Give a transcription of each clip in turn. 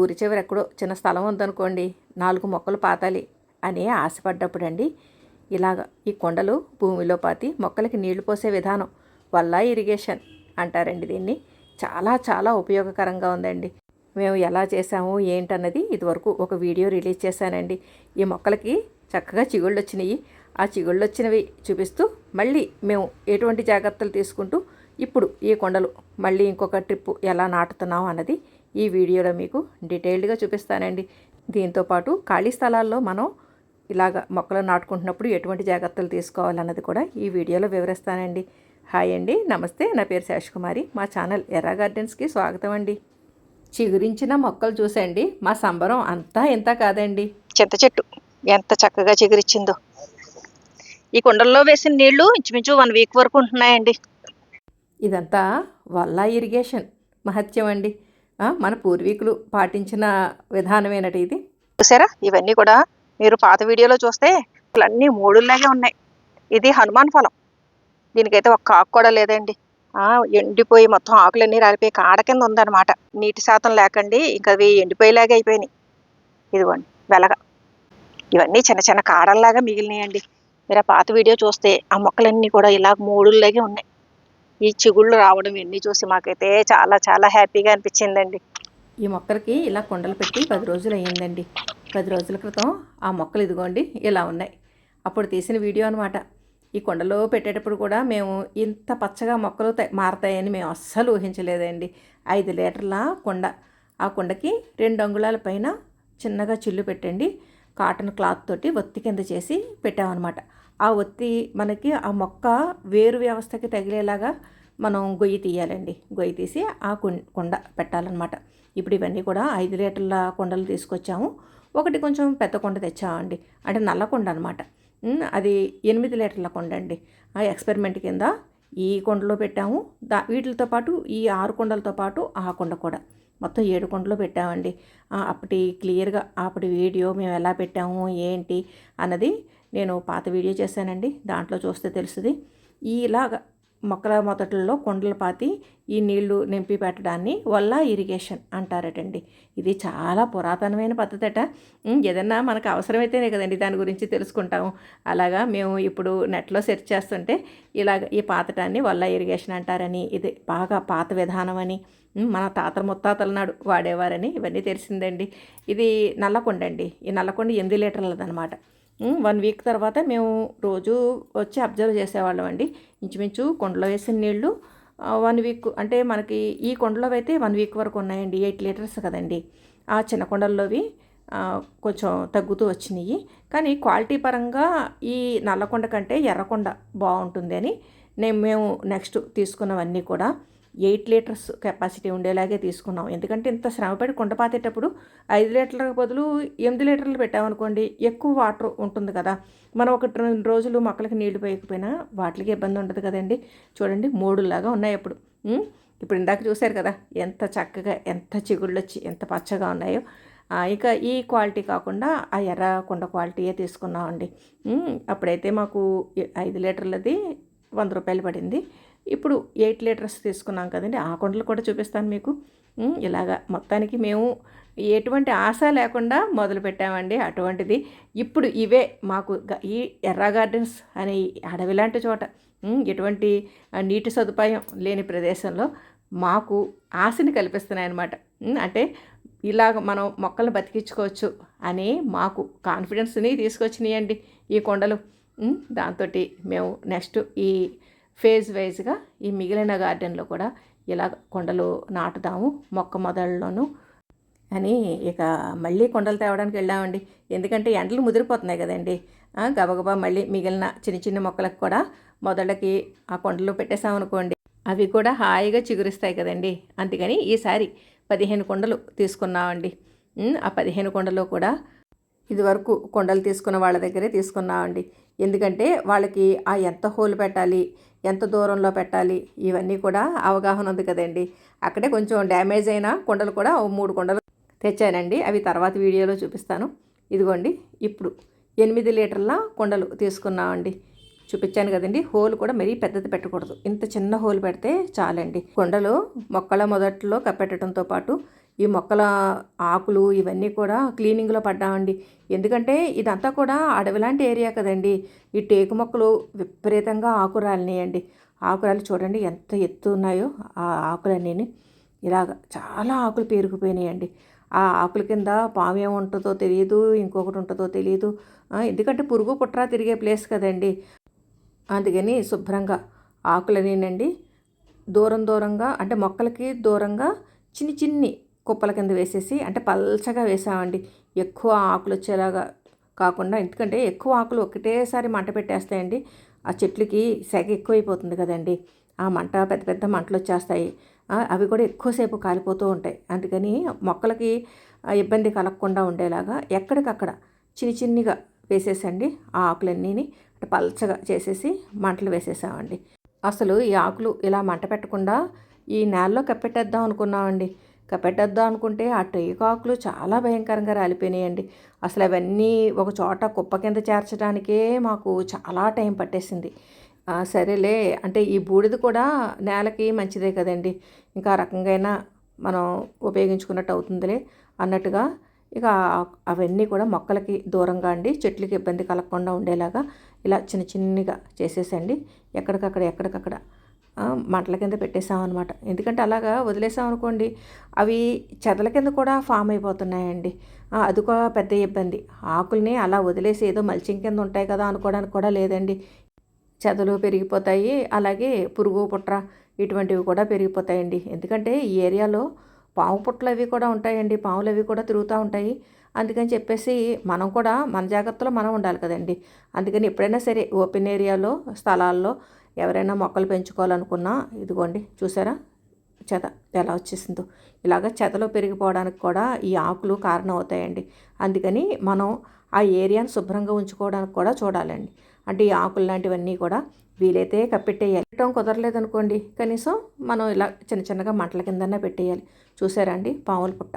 ఊరి చివర ఎక్కడో చిన్న స్థలం ఉందనుకోండి నాలుగు మొక్కలు పాతాలి అని ఆశపడ్డప్పుడండి. ఇలాగ ఈ కొండలు భూమిలో పాతి మొక్కలకి నీళ్ళు పోసే విధానం వల్ల ఇరిగేషన్ అంటారండి దీన్ని. చాలా చాలా ఉపయోగకరంగా ఉందండి. మేము ఎలా చేసాము ఏంటన్నది ఇదివరకు ఒక వీడియో రిలీజ్ చేశానండి. ఈ మొక్కలకి చక్కగా చిగుళ్ళు వచ్చినాయి ఆ చిగుళ్ళు వచ్చినవి చూపిస్తూ మళ్ళీ మేము ఎటువంటి జాగ్రత్తలు తీసుకుంటూ ఇప్పుడు ఈ కొండలు మళ్ళీ ఇంకొక ట్రిప్ ఎలా నాటుతున్నాం అన్నది ఈ వీడియోలో మీకు డీటెయిల్డ్గా చూపిస్తానండి. దీంతోపాటు ఖాళీ స్థలాల్లో మనం ఇలాగ మొక్కలు నాటుకుంటున్నప్పుడు ఎటువంటి జాగ్రత్తలు తీసుకోవాలన్నది కూడా ఈ వీడియోలో వివరిస్తానండి. హాయ్ అండి నమస్తే. నా పేరు శేషకుమారి మా ఛానల్ ఎర్ర గార్డెన్స్కి స్వాగతం అండి. చిగురించిన మొక్కలు చూసండి. మా సంబరం అంతా ఇంత కాదండి. చింత చెట్టు ఎంత చక్కగా చిగురిచ్చిందో. ఈ కుండల్లో వేసిన నీళ్ళు ఇంచుమించు వన్ వీక్ వరకు ఉంటున్నాయండి. ఇదంతా వల్ల ఇరిగేషన్ మహత్యం అండి. మన పూర్వీకులు పాటించిన విధానమేనట ఇది? చూసారా? ఇవన్నీ కూడా మీరు పాత వీడియోలో చూస్తే అన్నీ మూడుల్లాగే ఉన్నాయి. ఇది హనుమాన్ ఫలం. దీనికైతే ఒక్క ఆకు కూడా లేదండి. ఎండిపోయి మొత్తం ఆకులన్నీ రాలిపోయి కాడ కింద ఉందన్నమాట. నీటి శాతం లేకండి ఇంకా అవి ఎండిపోయేలాగే అయిపోయినాయి. ఇదిగోండి వెలగ. ఇవన్నీ చిన్న చిన్న కాడల్లాగా మిగిలినాయండి. మీరు ఆ పాత వీడియో చూస్తే ఆ మొక్కలన్నీ కూడా ఇలా మూడుల్లాగే ఉన్నాయి. ఈ చిగుళ్ళు రావడం ఇవన్నీ చూసి మాకైతే చాలా చాలా హ్యాపీగా అనిపించిందండి. ఈ మొక్కలకి ఇలా కొండలు పెట్టి పది రోజులు అయ్యిందండి. పది రోజుల క్రితం ఆ మొక్కలు ఇదిగోండి ఇలా ఉన్నాయి. అప్పుడు తీసిన వీడియో అనమాట ఈ కొండలో పెట్టేటప్పుడు కూడా మేము ఇంత పచ్చగా మొక్కలు త- మారతాయని మేము అస్సలు ఊహించలేదండి. ఐదు లీటర్ల కొండ. ఆ కొండకి రెండు అంగుళాల పైన చిన్నగా చిల్లు పెట్టండి. కాటన్ క్లాత్ తోటి ఒత్తి కింద చేసి పెట్టామన్నమాట. ఆ ఒత్తి మనకి ఆ మొక్క వేరు వ్యవస్థకి తగిలేలాగా మనం గొయ్యి తీయాలండి. గొయ్యి తీసి ఆ కుం- కుండ పెట్టాలన్నమాట. ఇప్పుడు ఇవన్నీ కూడా ఐదు లీటర్ల కుండలు తీసుకొచ్చాము. ఒకటి కొంచెం పెద్ద కొండ తెచ్చామండి. అంటే నల్ల కొండ అనమాట అది ఎనిమిది లీటర్ల కొండ అండి. ఆ ఎక్స్పెరిమెంట్ కింద ఈ కొండలో పెట్టాము. దా వీటితో పాటు ఈ ఆరు కొండలతో పాటు ఆ కొండ కూడా. మొత్తం ఏడు కొండలో పెట్టామండి. అప్పటి క్లియర్గా అప్పటి వీడియో మేము ఎలా పెట్టాము ఏంటి అన్నది నేను పాత వీడియో చేశానండి. దాంట్లో చూస్తే తెలుస్తుంది. ఇలాగ మొక్కల మొదట్లో కొండలు పాతి ఈ నీళ్ళు నింపి పెట్టడాన్ని వల్ల ఇరిగేషన్ అంటారటండి. ఇది చాలా పురాతనమైన పద్ధతి అట ఏదన్నా మనకు అవసరమైతేనే కదండి దాని గురించి తెలుసుకుంటాము. అలాగా మేము ఇప్పుడు నెట్లో సెర్చ్ చేస్తుంటే ఇలాగ ఈ పాతటాన్ని వల్ల ఇరిగేషన్ అంటారని ఇది బాగా పాత విధానం అని మన తాతల ముత్తాతల నాడు వాడేవారని ఇవన్నీ తెలిసిందండి. ఇది నల్లకొండ అండి ఈ నల్లకొండ ఎనిమిది లీటర్లదనమాట. వన్ వీక్ తర్వాత మేము రోజు వచ్చి అబ్జర్వ్ చేసేవాళ్ళం అండి ఇంచుమించు కొండలో వేసిన నీళ్ళు వన్ వీక్ అంటే మనకి ఈ కొండలో అయితే వన్ వీక్ వరకు ఉన్నాయండి ఎయిట్ లీటర్స్ కదండి. ఆ చిన్న కొండల్లోవి కొంచెం తగ్గుతూ వచ్చినాయి. కానీ క్వాలిటీ పరంగా ఈ నల్లకొండ కంటే ఎర్రకొండ బాగుంటుంది అని నేను మేము నెక్స్ట్ తీసుకున్నవన్నీ కూడా. ఎయిట్ లీటర్స్ కెపాసిటీ ఉండేలాగే తీసుకున్నాం. ఎందుకంటే ఇంత శ్రమపడి కుండ పాతేటప్పుడు ఐదు లీటర్లకు బదులు ఎనిమిది లీటర్లు పెట్టామనుకోండి ఎక్కువ వాటర్ ఉంటుంది కదా. మనం ఒక రెండు రోజులు మొక్కలకి నీళ్ళు పోయకపోయినా వాటికి ఇబ్బంది ఉండదు కదండి. చూడండి మూడులాగా ఉన్నాయి ఇప్పుడు ఇప్పుడు ఇందాక చూశారు కదా ఎంత చక్కగా ఎంత చిగుళ్ళు వచ్చి ఎంత పచ్చగా ఉన్నాయో. ఇక ఈ క్వాలిటీ కాకుండా ఆ ఎర్ర కుండ క్వాలిటీయే తీసుకున్నామండి. అప్పుడైతే మాకు ఐదు లీటర్లది వంద రూపాయలు పడింది. ఇప్పుడు ఎయిట్ లీటర్స్ తీసుకున్నాం కదండి ఆ కొండలు కూడా చూపిస్తాను మీకు. ఇలాగా మొత్తానికి మేము ఎటువంటి ఆశ లేకుండా మొదలు పెట్టామండి అటువంటిది. ఇప్పుడు ఇవే మాకు గ- ఈ ఎర్ర గార్డెన్స్ అనే అడవి లాంటి చోట ఎటువంటి నీటి సదుపాయం లేని ప్రదేశంలో మాకు ఆశని కల్పిస్తున్నాయి అన్నమాట అంటే ఇలాగ మనం మొక్కలను బతికించుకోవచ్చు అని మాకు కాన్ఫిడెన్స్ని తీసుకొచ్చినాయండి ఈ కొండలు. దాంతో మేము నెక్స్ట్ ఈ ఫేజ్ వైజ్గా ఈ మిగిలిన గార్డెన్లో కూడా ఇలా కొండలు నాటుదాము మొక్క మొదళ్ళలోనూ అని ఇక మళ్ళీ కొండలు తేవడానికి వెళ్ళామండి. ఎందుకంటే ఎండలు ముదిరిపోతున్నాయి కదండి. గబగబా మళ్ళీ మిగిలిన చిన్న చిన్న మొక్కలకు కూడా మొదళ్ళకి ఆ కొండలు పెట్టేసామనుకోండి అవి కూడా హాయిగా చిగురిస్తాయి కదండి. అందుకని ఈసారి పదిహేను కొండలు తీసుకున్నామండి. ఆ పదిహేను కొండలు కూడా ఇదివరకు కొండలు తీసుకున్న వాళ్ళ దగ్గరే తీసుకున్నామండి. ఎందుకంటే వాళ్ళకి ఆ ఎంత హోల్ పెట్టాలి ఎంత దూరంలో పెట్టాలి? ఇవన్నీ కూడా అవగాహన ఉంది కదండి. అక్కడే కొంచెం డ్యామేజ్ అయిన కుండలు కూడా మూడు కుండలు తెచ్చానండి. అవి తర్వాత వీడియోలో చూపిస్తాను. ఇదిగోండి ఇప్పుడు ఎనిమిది లీటర్ల కుండలు తీసుకున్నామండి. చూపించాను కదండి హోల్ కూడా మరీ పెద్దది పెట్టకూడదు. ఇంత చిన్న హోల్ పెడితే చాలండి. కుండలు మొక్కల మొదట్లో కప్పెట్టడంతో పాటు ఈ మొక్కల ఆకులు ఇవన్నీ కూడా క్లీనింగ్లో పడ్డామండి. ఎందుకంటే ఇదంతా కూడా అడవిలాంటి ఏరియా కదండి. ఈ టేకు మొక్కలు విపరీతంగా ఆకురాలినాయండి. ఆకురాలు చూడండి ఎంత ఎత్తు ఉన్నాయో ఆ ఆకులన్నీ ఇలాగ చాలా ఆకులు పేరుకుపోయినాయండి. ఆ ఆకుల కింద పాము ఏముంటుందో తెలియదు ఇంకొకటి ఉంటుందో తెలియదు. ఎందుకంటే పురుగు కుట్ర తిరిగే ప్లేస్ కదండి. అందుకని శుభ్రంగా ఆకులనేనండి దూరం దూరంగా అంటే మొక్కలకి దూరంగా చిన్ని చిన్ని కుప్పల కింద వేసేసి అంటే పల్చగా వేసామండి. ఎక్కువ ఆకులు వచ్చేలాగా కాకుండా ఎందుకంటే ఎక్కువ ఆకులు ఒకటేసారి మంట పెట్టేస్తాయండి. ఆ చెట్లకి సెగ ఎక్కువైపోతుంది కదండి. ఆ మంట పెద్ద పెద్ద మంటలు వచ్చేస్తాయి. అవి కూడా ఎక్కువసేపు కాలిపోతూ ఉంటాయి. అందుకని మొక్కలకి ఇబ్బంది కలగకుండా ఉండేలాగా ఎక్కడికక్కడ చిన్ని చిన్నిగా వేసేసండి ఆ ఆకులన్నీని. అంటే పల్చగా చేసేసి మంటలు వేసేసామండి. అసలు ఈ ఆకులు ఇలా మంట పెట్టకుండా ఈ నేలలో కప్పెట్టేద్దాం అనుకున్నామండి. పెట్టద్దాం అనుకుంటే ఆ టేకాకులు చాలా భయంకరంగా రాలిపోయినాయండి. అసలు అవన్నీ ఒక చోట కుప్ప కింద చేర్చడానికే మాకు చాలా టైం పట్టేసింది. సరేలే అంటే ఈ బూడిద కూడా నేలకి మంచిదే కదండి. ఇంకా రకంగా మనం ఉపయోగించుకున్నట్టు అవుతుందిలే అన్నట్టుగా ఇక అవన్నీ కూడా మొక్కలకి దూరంగా అండి చెట్లకి ఇబ్బంది కలగకుండా ఉండేలాగా ఇలా చిన్న చిన్నగా చేసేసండి. ఎక్కడికక్కడ ఎక్కడికక్కడ మంటల కింద పెట్టేసామన్నమాట ఎందుకంటే అలాగా వదిలేసాం అనుకోండి అవి చెదల కింద కూడా ఫామ్ అయిపోతున్నాయండి. అది కూడా పెద్ద ఇబ్బంది. ఆకుల్ని అలా వదిలేసి ఏదో మల్చింగ్ కింద ఉంటాయి కదా అనుకోవడానికి కూడా లేదండి. చెదలు పెరిగిపోతాయి అలాగే పురుగు పుట్ర ఇటువంటివి కూడా పెరిగిపోతాయండి. ఎందుకంటే ఈ ఏరియాలో పాము పుట్టలు అవి కూడా ఉంటాయండి. పాములు అవి కూడా తిరుగుతూ ఉంటాయి. అందుకని చెప్పేసి మనం కూడా మన జాగ్రత్తలో మనం ఉండాలి కదండి. అందుకని ఎప్పుడైనా సరే ఓపెన్ ఏరియాలో స్థలాల్లో ఎవరైనా మొక్కలు పెంచుకోవాలనుకున్నా ఇదిగోండి చూసారా? చెద ఎలా వచ్చేసిందో. ఇలాగ చెదలో పెరిగిపోవడానికి కూడా ఈ ఆకులు కారణం అవుతాయండి అందుకని మనం ఆ ఏరియాను శుభ్రంగా ఉంచుకోవడానికి కూడా చూడాలండి. అంటే ఈ ఆకులు లాంటివన్నీ కూడా వీలైతే కప్పెట్టేయాలి. పెట్టడం కుదరలేదనుకోండి కనీసం మనం ఇలా చిన్న చిన్నగా మంటల కిందనే పెట్టేయాలి. చూసారా అండి? పాముల పుట్ట.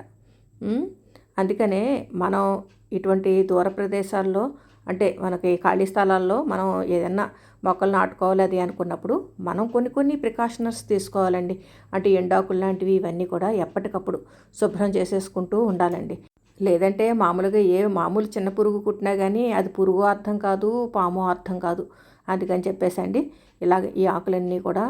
అందుకనే మనం ఇటువంటి దూర ప్రదేశాల్లో అంటే మనకి ఖాళీ స్థలాల్లో మనం ఏదైనా మొక్కలు నాటుకోవాలి అది అనుకున్నప్పుడు మనం కొన్ని కొన్ని ప్రికాషనర్స్ తీసుకోవాలండి. అంటే ఎండాకులు లాంటివి ఇవన్నీ కూడా ఎప్పటికప్పుడు శుభ్రం చేసేసుకుంటూ ఉండాలండి. లేదంటే మామూలుగా ఏ మామూలు చిన్న పురుగు కుట్టినా కానీ అది పురుగు అర్థం కాదు పాము అర్థం కాదు. అందుకని చెప్పేసండి ఇలాగ ఈ ఆకులన్నీ కూడా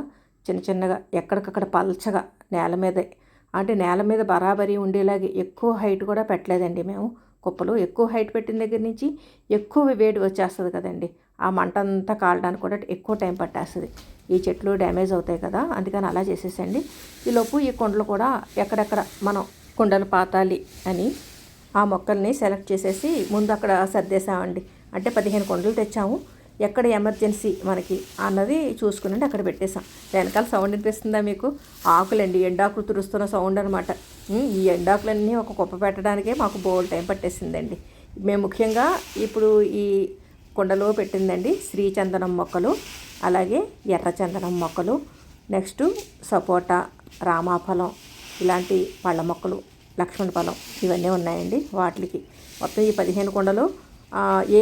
చిన్న చిన్నగా ఎక్కడికక్కడ పల్చగా నేల మీదే అంటే నేల మీద బరాబరీ ఉండేలాగే ఎక్కువ హైట్ కూడా పెట్టలేదండి మేము. కుప్పలు ఎక్కువ హైట్ పెట్టిన దగ్గర నుంచి ఎక్కువ వేడి వచ్చేస్తుంది కదండి. ఆ మంట అంతా కాలడానికి కూడా ఎక్కువ టైం పట్టేస్తుంది. ఈ చెట్లు డ్యామేజ్ అవుతాయి కదా అందుకని అలా చేసేసండి ఈలోపు ఈ కుండలు కూడా ఎక్కడెక్కడ మనం కుండలు పాతాలి అని ఆ మొక్కల్ని సెలెక్ట్ చేసేసి ముందు అక్కడ సర్దేశామండి అంటే పదిహేను కుండలు తెచ్చాము. ఎక్కడ ఎమర్జెన్సీ మనకి అన్నది చూసుకుని అక్కడ పెట్టేశాం. వెనకాల సౌండ్ వినిపిస్తుందా మీకు? ఆకులండి ఎండాకులు తురుస్తున్న సౌండ్ అనమాట ఈ ఎండాకులన్నీ ఒక కుప్ప పెట్టడానికే మాకు బోల్ టైం పట్టేసిందండి. మేము ముఖ్యంగా ఇప్పుడు ఈ కుండలో పెట్టిందండి శ్రీచందనం మొక్కలు అలాగే ఎర్రచందనం మొక్కలు నెక్స్ట్ సపోటా రామాఫలం ఇలాంటి పళ్ళ మొక్కలు లక్ష్మణ ఫలం ఇవన్నీ ఉన్నాయండి వాటికి. మొత్తం ఈ పదిహేను కుండలు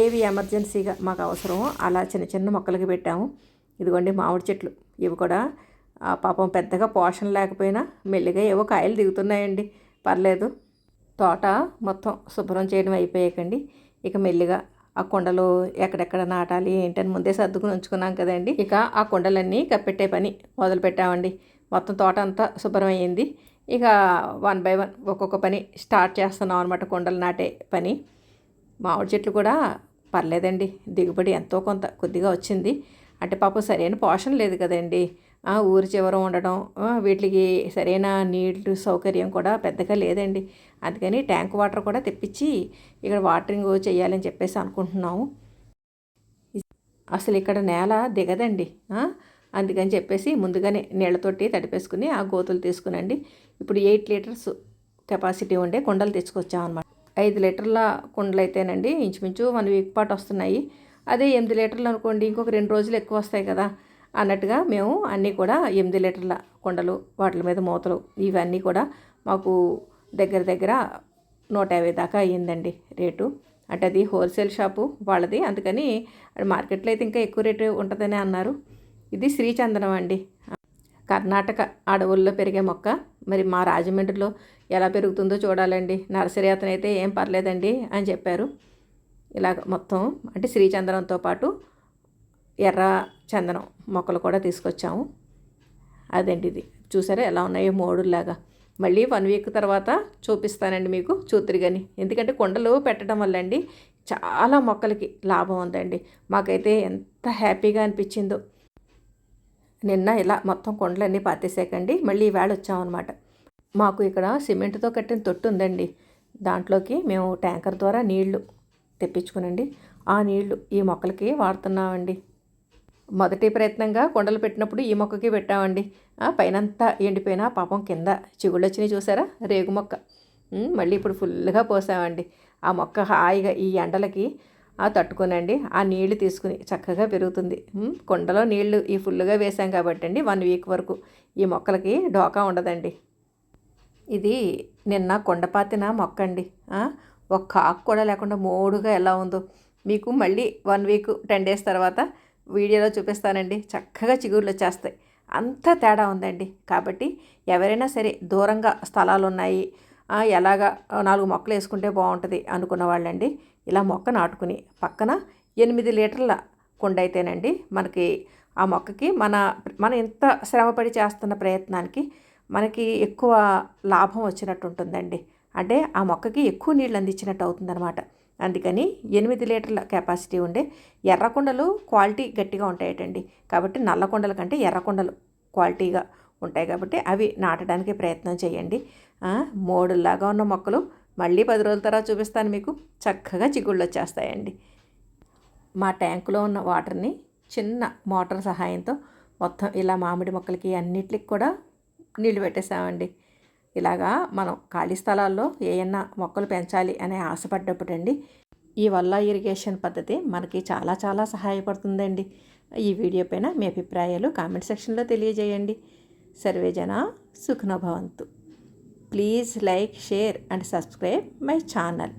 ఏవి ఎమర్జెన్సీగా మాకు అవసరమో అలా చిన్న చిన్న మొక్కలకి పెట్టాము. ఇదిగోండి మామిడి చెట్లు. ఇవి కూడా పాపం పెద్దగా పోషణ లేకపోయినా మెల్లిగా ఏవో కాయలు దిగుతున్నాయండి. పర్లేదు. తోట మొత్తం శుభ్రం చేయడం అయిపోయాకండి. ఇక మెల్లిగా ఆ కుండలు ఎక్కడెక్కడ నాటాలి ఏంటని ముందే సర్దుకుని ఉంచుకున్నాం కదండి. ఇక ఆ కుండలన్నీ కప్పెట్టే పని మొదలు పెట్టామండి మొత్తం తోట అంతా శుభ్రం ఇక వన్ బై వన్ ఒక్కొక్క పని స్టార్ట్ చేస్తున్నాం అనమాట కుండలు నాటే పని. మామిడి చెట్లు కూడా పర్లేదండి. దిగుబడి ఎంతో కొంత కొద్దిగా వచ్చింది. అంటే పాపం సరైన పోషణ లేదు కదండి. ఊరి చివర ఉండడం వీటికి సరైన నీళ్ళు సౌకర్యం కూడా పెద్దగా లేదండి. అందుకని ట్యాంక్ వాటర్ కూడా తెప్పించి ఇక్కడ వాటరింగ్ చేయాలని చెప్పేసి అనుకుంటున్నాము. అసలు ఇక్కడ నేల దిగదండి. అందుకని చెప్పేసి ముందుగానే నీళ్ళతోటి తడిపేసుకుని ఆ గోతులు తీసుకునండి. ఇప్పుడు ఎయిట్ లీటర్స్ కెపాసిటీ ఉండే కుండలు తెచ్చుకొచ్చామన్నమాట. ఐదు లీటర్ల కుండలు అయితేనండి ఇంచుమించు వన్ వీక్ పాటు వస్తున్నాయి. అదే ఎనిమిది లీటర్లు అనుకోండి ఇంకొక రెండు రోజులు ఎక్కువ వస్తాయి కదా. అన్నట్టుగా మేము అన్నీ కూడా ఎనిమిది లీటర్ల కుండలు వాటి మీద మూతలు ఇవన్నీ కూడా మాకు దగ్గర దగ్గర నూట యాభై దాకా అయ్యిందండి రేటు. అంటే అది హోల్సేల్ షాపు వాళ్ళది. అందుకని మార్కెట్లో అయితే ఇంకా ఎక్కువ రేటు ఉంటుందని అన్నారు. ఇది శ్రీచందనం అండి. కర్ణాటక అడవుల్లో పెరిగే మొక్క. మరి మా రాజమండ్రిలో ఎలా పెరుగుతుందో చూడాలండి. నర్సరీ అతను అయితే ఏం పర్లేదండి అని చెప్పారు. ఇలా మొత్తం అంటే శ్రీచందనంతో పాటు ఎర్ర చందనం మొక్కలు కూడా తీసుకొచ్చాము. అదండి ఇది. చూసారా ఎలా ఉన్నాయో మోడుల్లాగా. మళ్ళీ వన్ వీక్ తర్వాత చూపిస్తానండి మీకు చూతురుగాని. ఎందుకంటే కొండలు పెట్టడం వల్ల అండి చాలా మొక్కలకి లాభం ఉందండి. మాకైతే ఎంత హ్యాపీగా అనిపించిందో. నిన్న ఇలా మొత్తం కొండలన్నీ పాతేసాకండి. మళ్ళీ ఈవేళ వచ్చామన్నమాట. మాకు ఇక్కడ సిమెంట్తో కట్టిన తొట్టు ఉందండి. దాంట్లోకి మేము ట్యాంకర్ ద్వారా నీళ్ళు తెప్పించుకునండి. ఆ నీళ్ళు ఈ మొక్కలకి వాడుతున్నామండి. మొదటి ప్రయత్నంగా కొండలు పెట్టినప్పుడు ఈ మొక్కకి పెట్టామండి. పైనంతా ఎండిపోయినా పాపం కింద చిగుళ్ళు వచ్చినాయి చూసారా? రేగు మొక్క. మళ్ళీ ఇప్పుడు ఫుల్గా పోసామండి. ఆ మొక్క హాయిగా ఈ ఎండలకి తట్టుకునండి. ఆ నీళ్ళు తీసుకుని చక్కగా పెరుగుతుంది. కొండలో నీళ్ళు ఈ ఫుల్గా వేసాం కాబట్టి అండి వన్ వీక్ వరకు. ఈ మొక్కలకి డోకా ఉండదండి. ఇది నిన్న కొండపాతిన మొక్క అండి ఒక్క ఆకు కూడా లేకుండా మోడుగా ఎలా ఉందో. మీకు మళ్ళీ వన్ వీక్ టెన్ డేస్ తర్వాత వీడియోలో చూపిస్తానండి. చక్కగా చిగుర్లు వచ్చేస్తాయి. అంత తేడా ఉందండి. కాబట్టి ఎవరైనా సరే దూరంగా స్థలాలు ఉన్నాయి ఎలాగా నాలుగు మొక్కలు వేసుకుంటే బాగుంటుంది అనుకున్న వాళ్ళండి. ఇలా మొక్క నాటుకుని పక్కన ఎనిమిది లీటర్ల కుండ అయితేనండి మనకి ఆ మొక్కకి మన మనం ఎంత శ్రమపడి చేస్తున్న ప్రయత్నానికి మనకి ఎక్కువ లాభం వచ్చినట్టు ఉంటుందండి అంటే ఆ మొక్కకి ఎక్కువ నీళ్ళు అందించినట్టు అవుతుందన్నమాట. అందుకని ఎనిమిది లీటర్ల కెపాసిటీ ఉండే ఎర్రకుండలు క్వాలిటీ గట్టిగా ఉంటాయటండి. కాబట్టి నల్ల కుండల కంటే ఎర్రకుండలు క్వాలిటీగా ఉంటాయి కాబట్టి అవి నాటడానికి ప్రయత్నం చేయండి. మోడుల్లాగా ఉన్న మొక్కలు మళ్ళీ పది రోజుల తర్వాత చూపిస్తాను మీకు. చక్కగా చిగుళ్ళు వచ్చేస్తాయండి. మా ట్యాంకులో ఉన్న వాటర్ని చిన్న మోటార్ సహాయంతో మొత్తం ఇలా మామిడి మొక్కలకి అన్నిటికి కూడా నీళ్ళు పెట్టేసామండి. ఇలాగా మనం ఖాళీ స్థలాల్లో ఏమన్నా మొక్కలు పెంచాలి అనే ఆశపడ్డప్పుడు అండి ఈ వల్ల ఇరిగేషన్ పద్ధతి మనకి చాలా చాలా సహాయపడుతుందండి. ఈ వీడియో పైన మీ అభిప్రాయాలు కామెంట్ సెక్షన్లో తెలియజేయండి. సర్వేజన సుఖనభవంతు please like share and subscribe my channel.